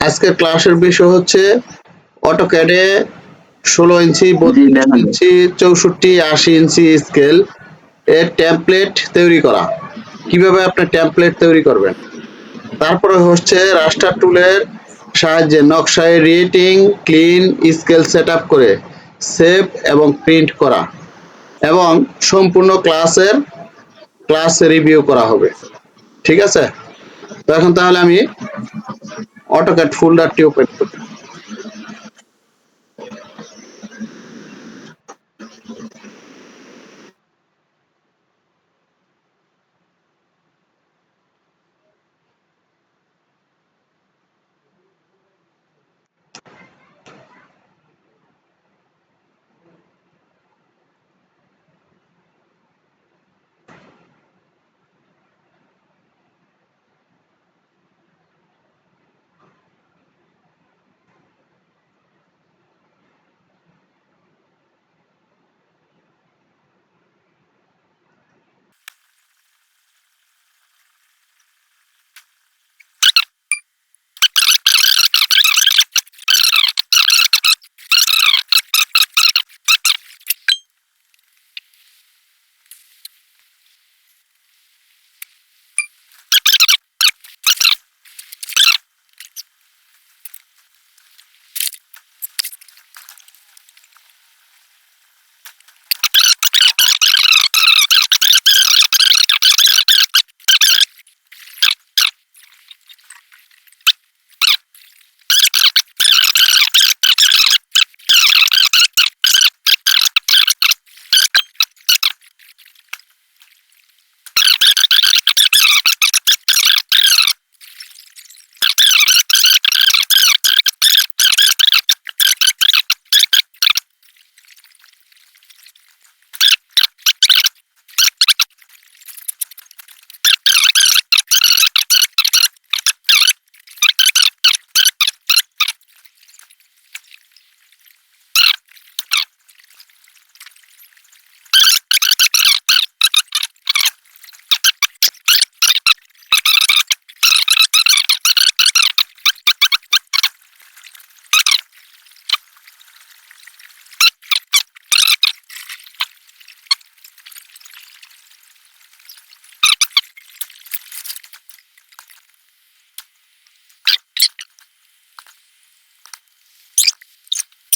আজকের ক্লাসের বিষয় হচ্ছে অটোক্যাডে ষোলো ইঞ্চি বত্রিশ ইঞ্চি চৌষট্টি আশি ইঞ্চি স্কেল এর টেমপ্লেট তৈরি করা। কীভাবে আপনি টেমপ্লেট তৈরি করবেন? তারপরে হচ্ছে রাস্টার টুলের সাহায্যে নকশায় রিটিং ক্লিন স্কেল সেট করে সেভ এবং প্রিন্ট করা এবং সম্পূর্ণ ক্লাসের ক্লাস রিভিউ করা হবে। ঠিক আছে? তো এখন তাহলে আমি অটোক্যাট ফোল্ডারটি ওপেন করি।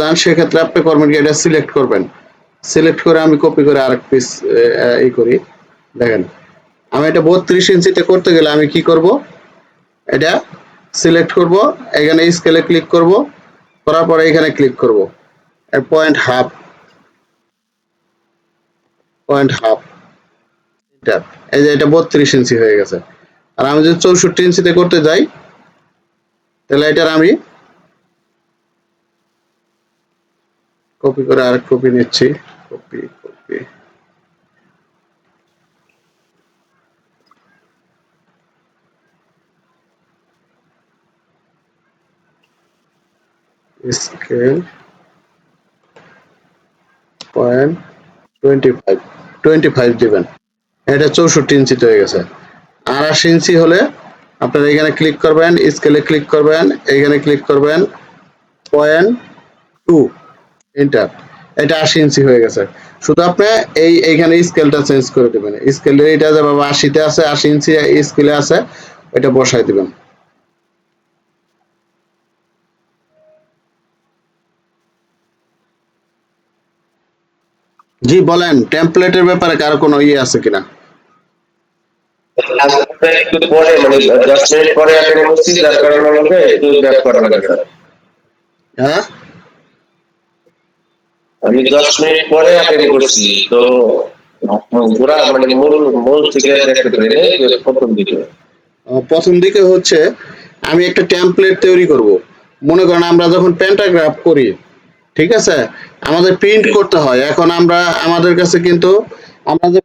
যান, সেক্ষেত্রে আপনি করবেন কি এটা সিলেক্ট করবেন। সিলেক্ট করে আমি কপি করে আরেক পিস এই করি। দেখেন, আমি এটা বত্রিশ ইঞ্চিতে করতে গেলে আমি কি করব? এটা সিলেক্ট করব, এখানে স্কেলে ক্লিক করব, করার পরে এখানে ক্লিক করব। পয়েন্ট হাফ পয়েন্ট হাফ এটা, এই যে এটা বত্রিশ ইঞ্চি হয়ে গেছে। আর আমি যদি চৌষট্টি ইঞ্চিতে করতে যাই, তাহলে এটার আমি কপি করে আরেক কপি নিচ্ছি। Copy copy. Scale point twenty five twenty five দিবেন। এটা চৌষট্টি ইঞ্চিতে হয়ে গেছে। আর আশি ইঞ্চি হলে আপনারা এখানে ক্লিক করবেন স্কেলে ক্লিক করবেন, এখানে ক্লিক করবেন, পয়েন্ট টু এন্টার এটা আশি ইঞ্চি হয়ে গেছে। শুধু আপনি এই, এইখানে স্কেলটা চেঞ্জ করে দেবেন। স্কেলের এটা যে বাবা আশিতে আছে, আশি ইঞ্চি স্কেলে আছে, এটা বসাই দিবেন। জি, বলেন টেমপ্লেটের ব্যাপারে কারও কোনো ইয়ে আছে কিনা? আসলে আমি দশ মিনিট পরে আপনি করছি। তো, পুরা মানে মূল মূল থেকে প্রথম দিকে। প্রথম দিকে হচ্ছে আমি একটা টেমপ্লেট তৈরি করব। মনে করেন আমরা যখন করি, ঠিক আছে? আমাদের প্রিন্ট করতে হয়। এখন আমরা, আমাদের কাছে কিন্তু, আমরা যে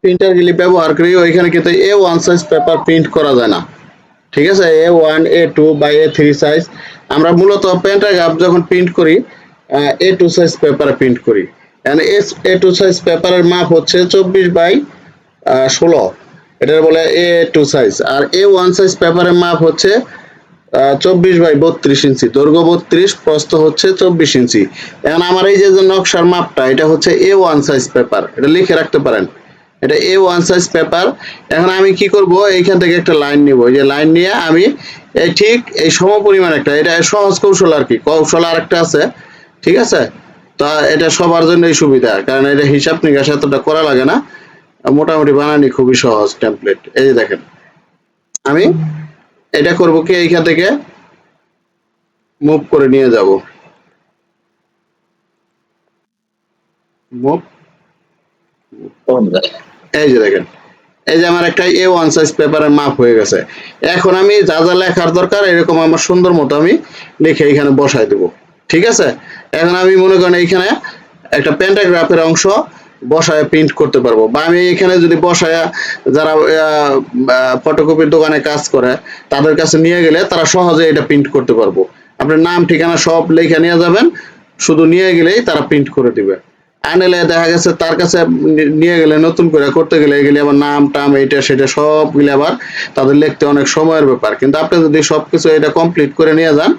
ব্যবহার করি, ওইখানে কিন্তু A one size paper print করা যায় না। ঠিক আছে? এ ওয়ান এ টু বা এ থ্রি সাইজ আমরা মূলত প্যান্টাগ্রাফ যখন প্রিন্ট করি এ টু সাইজ পেপারে প্রিন্ট করি। এ টু সাইজ পেপারের মাপ হচ্ছে চব্বিশ বাই ষোলো। এটার বলে এ টু সাইজ আর এ ওয়ান সাইজ পেপারের মাপ হচ্ছে চব্বিশ বাই বত্রিশ ইঞ্চি। দৈর্ঘ্য বত্রিশ, প্রস্থ হচ্ছে চব্বিশ ইঞ্চি। এখন আমার এই যে নকশার মাপটা, এটা হচ্ছে এ ওয়ান সাইজ পেপার এটা লিখে রাখতে পারেন। এটা এ ওয়ান সাইজ পেপার এখন আমি কি করব? এইখান থেকে একটা লাইন নিব। এই যে লাইন নিয়ে আমি এই ঠিক এই সম পরিমাণ একটা, এটা সহজ কৌশল আর কি। কৌশল আর একটা আছে। ঠিক আছে? তা এটা সবার জন্যই সুবিধা, কারণ এটা হিসাব নিকাশ এতটা করা লাগে না। মোটামুটি বানানি খুবই সহজ টেমপ্লেট এই যে দেখেন, আমি এটা করব কি এইখান থেকে? মুভ করে নিয়ে যাব। এই যে দেখেন, এই যে আমার একটা এ ওয়ান সাইজ পেপারের মাপ হয়ে গেছে। এখন আমি যা যা লেখার দরকার, এরকম আমার সুন্দর মতো আমি লিখে এখানে বসাই দেব। ঠিক আছে? এখন আমি মনে করেন এইখানে একটা প্যান্টাগ্রাফের অংশ বসায় প্রিন্ট করতে পারব। বা আমি এখানে যদি বসায়, যারা ফটোকপির দোকানে কাজ করে, তাদের কাছে নিয়ে গেলে তারা সহজে এটা প্রিন্ট করতে পারব। আপনার নাম, ঠিকানা সব লেখা নিয়ে যাবেন। শুধু নিয়ে গেলেই তারা প্রিন্ট করে দিবে। আনলে দেখা গেছে তার কাছে নিয়ে গেলে, নতুন করে করতে গেলে এগুলি আবার নাম, টাম, এইটা, সেটা সব সবগুলি আবার তাদের লিখতে অনেক সময়ের ব্যাপার। কিন্তু আপনি যদি সবকিছু এটা কমপ্লিট করে নিয়ে যান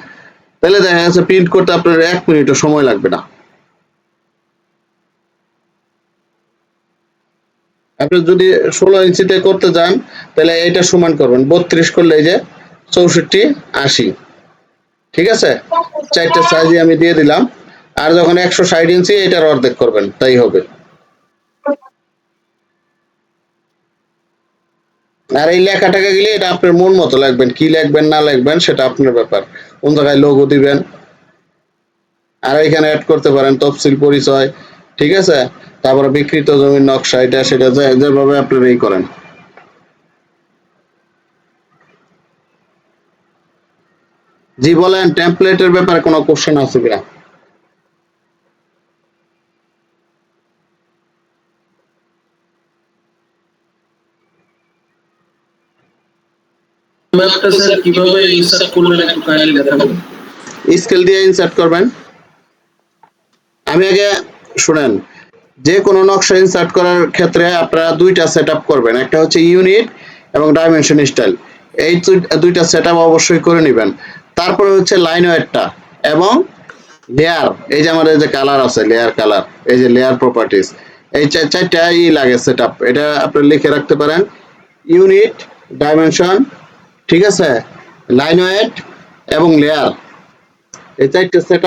তাহলে দেখা গেছে প্রিন্ট করতে আপনার এক মিনিটও সময় লাগবে না। আপনি যদি ষোলো ইঞ্চিতে করতে যান, তাহলে এটা সমান করবেন। বত্রিশ করলে এই যে চৌষট্টি, আশি। ঠিক আছে? চারটে সাইজই আমি দিয়ে দিলাম। আর যখন একশো ষাট ইঞ্চি, এটার অর্ধেক করবেন। তাই হবে। আর এই লেখাটাকে গেলে এটা আপনার মন মতো লাগবেন। কি লিখবেন না লিখবেন সেটা আপনার ব্যাপার। কোন জায়গায় লোগো দিবেন। আর এখানে অ্যাড করতে পারেন, তফসিল পরিচয়, ঠিক আছে? তারপরে বিকৃত জমির নকশা, এটা সেটা যেভাবে আপনারা এই করেন। জি, বলেন টেমপ্লেটের ব্যাপারে কোনো কোশ্চেন আছে কিনা? ম্যাপটা স্যার কীভাবে ইনসার্ট করলেন একটু কাইন্ডলি দেখাবেন? স্কেল দিয়ে ইনসার্ট করবেন। আমি আগে শুনেন, যে কোনো নকশা ইনসার্ট করার ক্ষেত্রে আপনারা দুইটা সেট করবেন। একটা হচ্ছে ইউনিট এবং ডাইমেনশন স্টাইল এই দুইটা সেট অবশ্যই করে নেবেন। তারপরে হচ্ছে লাইন ওয়েটটা এবং লেয়ার এই যে আমাদের যে কালার আছে লেয়ার কালার এই যে লেয়ার প্রপার্টিজ এই চার- চারটা ই লাগে সেট এটা আপনি লিখে রাখতে পারেন। ইউনিট ডাইমেনশন ঠিক আছে? লাইন ওয়েট এবং লেয়ার এই চারটে সেট